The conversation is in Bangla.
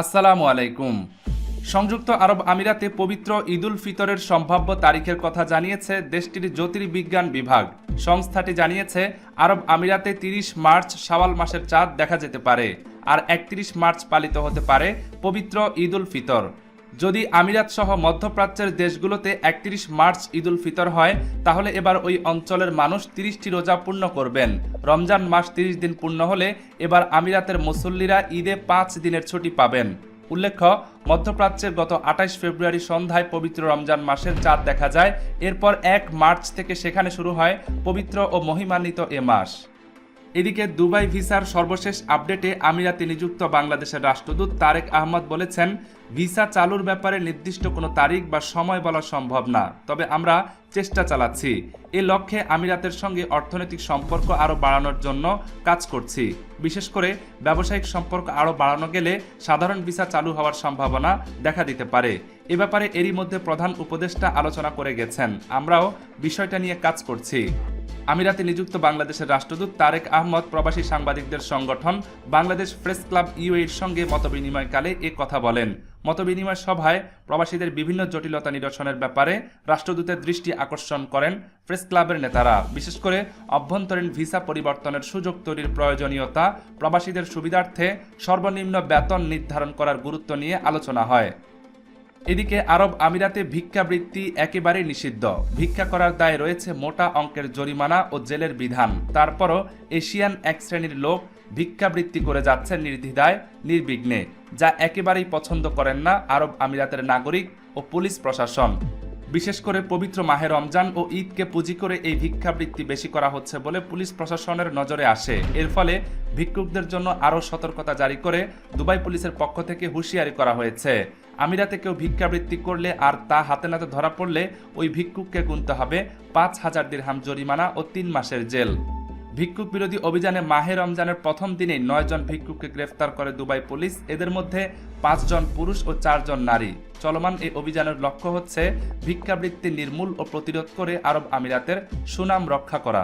আসসালামু আলাইকুম। সংযুক্ত আরব আমিরাতে পবিত্র ঈদুল ফিতরের সম্ভাব্য তারিখের কথা জানিয়েছে দেশটির জ্যোতির্বিজ্ঞান বিভাগ। সংস্থাটি জানিয়েছে, আরব আমিরাতে তিরিশ মার্চ সাওয়াল মাসের চাঁদ দেখা যেতে পারে, আর একত্রিশ মার্চ পালিত হতে পারে পবিত্র ঈদুল ফিতর। যদি আমিরাত সহ মধ্যপ্রাচ্যের দেশগুলোতে একত্রিশ মার্চ ঈদুল ফিতর হয়, তাহলে এবার ওই অঞ্চলের মানুষ তিরিশটি রোজা পূর্ণ করবেন। রমজান মাস তিরিশ দিন পূর্ণ হলে এবার আমিরাতের মুসল্লিরা ঈদে পাঁচ দিনের ছুটি পাবেন। উল্লেখ্য, মধ্যপ্রাচ্যের গত আঠাশ ফেব্রুয়ারি সন্ধ্যায় পবিত্র রমজান মাসের চাঁদ দেখা যায়। এরপর এক মার্চ থেকে সেখানে শুরু হয় পবিত্র ও মহিমান্বিত এ মাস। এদিকে দুবাই ভিসার সর্বশেষ আপডেটে আমিরাতে নিযুক্ত বাংলাদেশের রাষ্ট্রদূত তারেক আহমদ বলেছেন, ভিসা চালুর ব্যাপারে নির্দিষ্ট কোনো তারিখ বা সময় বলা সম্ভব না। তবে আমরা চেষ্টা চালাচ্ছি। এ লক্ষ্যে আমিরাতের সঙ্গে অর্থনৈতিক সম্পর্ক আরও বাড়ানোর জন্য কাজ করছি। বিশেষ করে ব্যবসায়িক সম্পর্ক আরও বাড়ানো গেলে সাধারণ ভিসা চালু হওয়ার সম্ভাবনা দেখা দিতে পারে। এ ব্যাপারে এরই মধ্যে প্রধান উপদেষ্টা আলোচনা করে গেছেন। আমরাও বিষয়টা নিয়ে কাজ করছি। আমিরাতে নিযুক্ত বাংলাদেশের রাষ্ট্রদূত তারেক আহমদ প্রবাসী সাংবাদিকদের সংগঠন বাংলাদেশ প্রেস ক্লাব ইউএর সঙ্গে মতবিনিময়কালে এ কথা বলেন। মতবিনিময় সভায় প্রবাসীদের বিভিন্ন জটিলতা নিরসনের ব্যাপারে রাষ্ট্রদূতের দৃষ্টি আকর্ষণ করেন প্রেস ক্লাবের নেতারা। বিশেষ করে অভ্যন্তরীণ ভিসা পরিবর্তনের সুযোগ তৈরির প্রয়োজনীয়তা, প্রবাসীদের সুবিধার্থে সর্বনিম্ন বেতন নির্ধারণ করার গুরুত্ব নিয়ে আলোচনা হয়। এদিকে আরব আমিরাতে ভিক্ষাবৃত্তি একেবারে নিষিদ্ধ। ভিক্ষা করার দায়ে রয়েছে মোটা অঙ্কের জরিমানা ও জেলের বিধান। তারপরও এশিয়ান এক শ্রেণির লোক ভিক্ষাবৃত্তি করে যাচ্ছেন নির্দ্বিধায়, নির্বিঘ্নে, যা একেবারেই পছন্দ করেন না আরব আমিরাতের নাগরিক ও পুলিশ প্রশাসন। বিশেষ করে পবিত্র মাহে রমজান ও ঈদকে পুঁজি করে এই ভিক্ষাবৃত্তি বেশি করা হচ্ছে বলে পুলিশ প্রশাসনের নজরে আসে। এর ফলে ভিক্ষুকদের জন্য আরও সতর্কতা জারি করে দুবাই পুলিশের পক্ষ থেকে হুঁশিয়ারি করা হয়েছে। আমিরাতে কেউ ভিক্ষাবৃত্তি করলে আর তা হাতে নাতে ধরা পড়লে ওই ভিক্ষুককে গুনতে হবে পাঁচ হাজার দিরহাম জরিমানা ও তিন মাসের জেল। ভিক্ষুক বিরোধী অভিযানে মাহে রমজানের প্রথম দিনেই নয়জন ভিক্ষুককে গ্রেফতার করে দুবাই পুলিশ। এদের মধ্যে পাঁচজন পুরুষ ও চারজন নারী। চলমান এই অভিযানের লক্ষ্য হচ্ছে ভিক্ষাবৃত্তি নির্মূল ও প্রতিরোধ করে আরব আমিরাতের সুনাম রক্ষা করা।